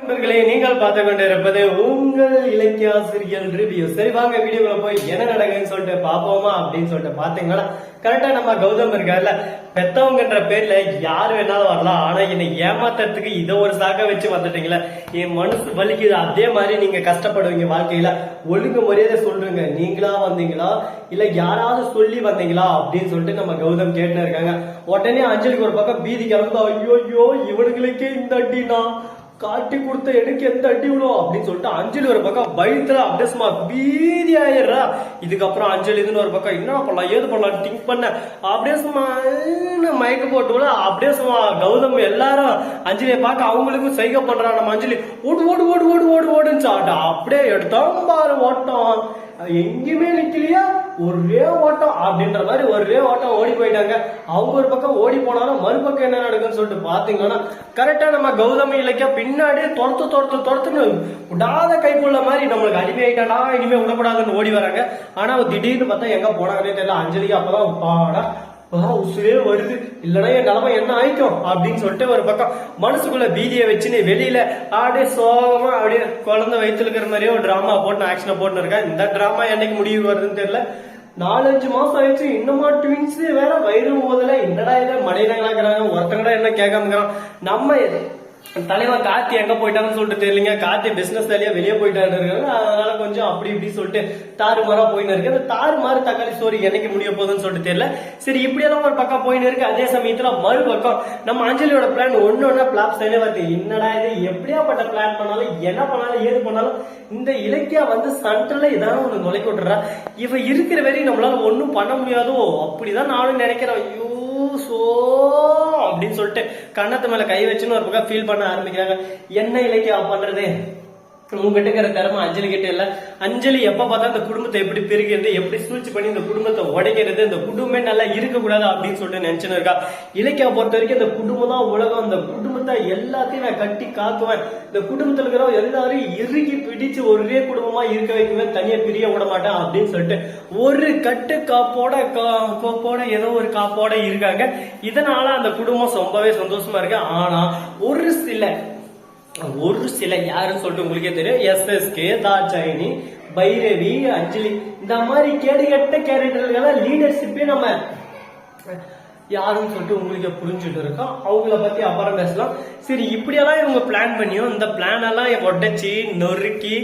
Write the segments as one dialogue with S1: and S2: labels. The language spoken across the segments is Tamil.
S1: நண்பர்களே நீங்கள் பார்த்து கொண்டிருப்பது உங்கள் இலக்கிய ஆசிரியர் ரிவ்யூ. சரி வாங்க வீடியோக்குள்ள போய் என்ன நடக்குதுன்னு சொல்லிட்டு பாப்போமா அப்படின்னு சொல்லிட்டு பாத்தீங்கன்னா கரெக்டா நம்ம கௌதம் இருக்காருல்ல பெத்தவங்கன்ற பேர்ல யார் வேணாலும் வரலாம். ஆனா என்னை ஏமாத்துறதுக்கு இதை ஒரு சாக்க வச்சு வந்துட்டீங்களா. என் மனசு வலிக்குது. அதே மாதிரி நீங்க கஷ்டப்படுவீங்க வாழ்க்கையில. ஒழுங்கு மரியாதை சொல்றீங்க. நீங்களா வந்தீங்களா? இல்ல யாராவது சொல்லி வந்தீங்களா? அப்படின்னு சொல்லிட்டு நம்ம கௌதம் கேட்டு இருக்காங்க. உடனே அஞ்சலிக்கு ஒரு பக்கம் பீதி கிளம்பு ஐயோ ஐயோ இவனுங்களுக்கே இந்த அடினா காட்டி கொடுத்த எனக்கு எந்த அடி விழும்? அப்படின்னு சொல்லிட்டு அஞ்சலி ஒரு பக்கம் பயத்துல அப்படியே சும்மா பீதி ஆயிடுறா. இதுக்கப்புறம் அஞ்சலி இதுன்னு ஒரு பக்கம் என்ன பண்ணலாம் ஏது பண்ணலாம் திங்க் பண்ண? அப்படியே சும்மா மயக்க போட்டு விட அப்படியே சும்மா கௌதம் எல்லாரும் அஞ்சலியை பார்க்க அவங்களுக்கும் சைகை பண்றான் நம்ம அஞ்சலி. ஓடு ஓடு ஓடு ஓடு ஓடு ஓடுன்னு சாப்பிட்டா அப்படியே எடுத்தோம் பாரு ஓட்டம். எங்கேயுமே நிக்கலையா. ஒரே ஓட்டம் அப்படின்ற மாதிரி ஒரே ஓட்டம் ஓடி போயிட்டாங்க. அவங்க ஒரு பக்கம் ஓடி போனாலும் மறுபக்கம் என்ன நடக்குன்னு சொல்லிட்டு பாத்தீங்கன்னா கரெக்டா நம்ம கௌதம இலக்கிய பின்னாடியே துரத்து துரத்து துரத்துன்னு விடாத கைக்குள்ள மாதிரி நம்மளுக்கு அடிமையாயிட்டாடா இனிமே விடப்படாதுன்னு ஓடி வராங்க. ஆனா திடீர்னு பார்த்தா எங்க போனாங்கன்னே தெரியல. அஞ்சலிக்கு அப்பதான் பாடா உசுவே உசுரே வருது. இல்லனா என் நிலைமை என்ன ஆயிக்கும் அப்படின்னு சொல்லிட்டு ஒரு பக்கம் மனசுக்குள்ள பீதியை வச்சுன்னு வெளியில அப்படியே சோகமா அப்படியே குழந்தை வயிற்றுல இருக்கிற மாதிரியே ஒரு டிராமா போட்டு ஆக்ஷனை போட்டு இருக்கேன். இந்த டிராமா என்னைக்கு முடிவு வருதுன்னு தெரியல. நாலஞ்சு மாசம் ஆயிடுச்சு. இன்னுமா ட்வின்ஸ் வேற வயிறு போதில் என்னடா இதை? மனிதங்களாக்குறாங்க ஒருத்தங்கடா என்ன கேட்காம நம்ம தலைவன் கார்த்தி எங்க போயிட்டான்னு சொல்லிட்டு தெரியலங்க. கார்த்தி பிசினஸ் வேலையா வெளியே போயிட்டாரு இருக்காங்க அதனால கொஞ்சம் அப்படி இப்படி சொல்லிட்டு தாறுமாறா போயின்னு இருக்கு. அந்த தாறுமாறு தக்காளி ஸ்டோரி என்னைக்கு முடிய போகுதுன்னு சொல்லிட்டு தெரியல. சரி இப்படியெல்லாம் ஒரு பக்கம் போயின்னு இருக்கு. அதே சமயத்துல மறுபக்கம் நம்ம அஞ்சலியோட பிளான் ஒண்ணு ஒண்ணா பிளாப் செய்யவே பார்த்து என்னடா இது? எப்படியாப்பட்ட பிளான் பண்ணாலும் என்ன பண்ணாலும் ஏது பண்ணாலும் இந்த இலக்கியா வந்து சண்டல ஏதாவது ஒண்ணு நுழைக்க விட்டுறா. இவ இருக்கிற வரையும் நம்மளால ஒன்னும் பண்ண முடியாதோ? அப்படிதான் நானும் நினைக்கிறேன். ஐயோ சோ அப்படின்னு சொல்லிட்டு கண்ணத்து மேல கை வச்சுன்னு ஒரு பக்கம் ஃபீல் பண்ண ஆரம்பிக்கிறாங்க. என்ன இலக்கியம் பண்றது? உங்ககிட்ட இருக்கிற திறமை அஞ்சலி கிட்ட இல்ல. அஞ்சலி எப்ப பார்த்தா இந்த குடும்பத்தை எப்படி பெருகிறது எப்படி சூழ்ச்சி பண்ணி இந்த குடும்பத்தை உடைக்கிறது இந்த குடும்பமே நல்லா இருக்கக்கூடாது அப்படின்னு சொல்லிட்டு நினைச்சுன்னு இருக்கா இலக்கியா பொறுத்த வரைக்கும் இந்த குடும்பம் தான் உலகம். இந்த குடும்பத்தை எல்லாத்தையும் நான் கட்டி காக்குவேன். இந்த குடும்பத்துல இருக்கிற எல்லாரும் இறுகி பிடிச்சு ஒரே குடும்பமா இருக்க வைக்குவேன் தனியா பிரிய விட மாட்டேன் அப்படின்னு சொல்லிட்டு ஒரு கட்டு காப்போட கா- கோப்போட ஏதோ ஒரு காப்போட இருக்காங்க. இதனால அந்த குடும்பம் ரொம்பவே சந்தோஷமா இருக்கு. ஆனா ஒரு சில ஒரு சில யாருன்னு சொல்லிட்டு உங்களுக்கே தெரியும். எஸ்எஸ்கே தாட்சாயினி பைரவி அஞ்சலி. இந்த மாதிரி கேடு கெட்ட கேரக்டர்களெல்லாம் லீடர்ஷிப்பே நம்ம யாருன்னு சொல்லிட்டு உங்களுக்கு புரிஞ்சுட்டு இருக்கோம். அவங்கள பத்தி அப்புறம் பேசலாம். சரி இப்படியெல்லாம் இவங்க பிளான் பண்ணியும் இந்த பிளான் எல்லாம் உடைச்சி நொறுக்கி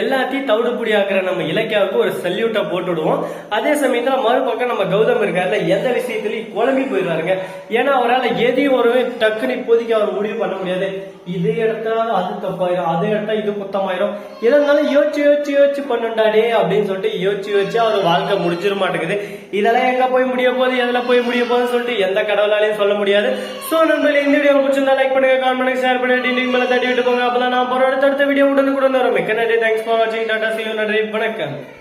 S1: எல்லாத்தையும் தவிடுபடி ஆக்குற நம்ம இலக்கியாவுக்கு ஒரு சல்யூட்டை போட்டுடுவோம் அதே சமயத்துல மறுபக்கம் நம்ம கௌதம் இருக்காருல எந்த விஷயத்துலயும் குழம்பி போயிடுறாருங்க ஏன்னா அவரால் எதையும் ஒரு டக்குன்னு இப்போதைக்கு அவர் முடிவு பண்ண முடியாது. இது எடுத்தா அது தப்பாயிரும் அது எடுத்தா இது குத்தமாயிரும். எதனாலும் யோசிச்சு யோசிச்சு யோசிச்சு பண்ணுண்டாடே அப்படின்னு சொல்லிட்டு யோசிச்சு யோசிச்சு அவர் வாழ்க்கை முடிஞ்சிட மாட்டேங்குது. இதெல்லாம் எங்க போய் முடிய போகுது எதுல போய் முடிய போகுதுன்னு சொல்லிட்டு எந்த கடவுளாலையும் சொல்ல முடியாது. ஸோ நண்பர்களே இந்த வீடியோ பிடிச்சிருந்தா லைக் பண்ணுங்க கமெண்ட் பண்ணுங்க ஷேர் பண்ணுங்க லிங்க் மேலே தட்டி விட்டு போங்க அப்பதான் நான் போற அடுத்த வீடியோ உடனுக்குடன் வரும். மிக்க நன்றி. தேங்க்ஸ் ஃபார் வாட்சிங் டாடா சி நன்றி. வணக்கம்.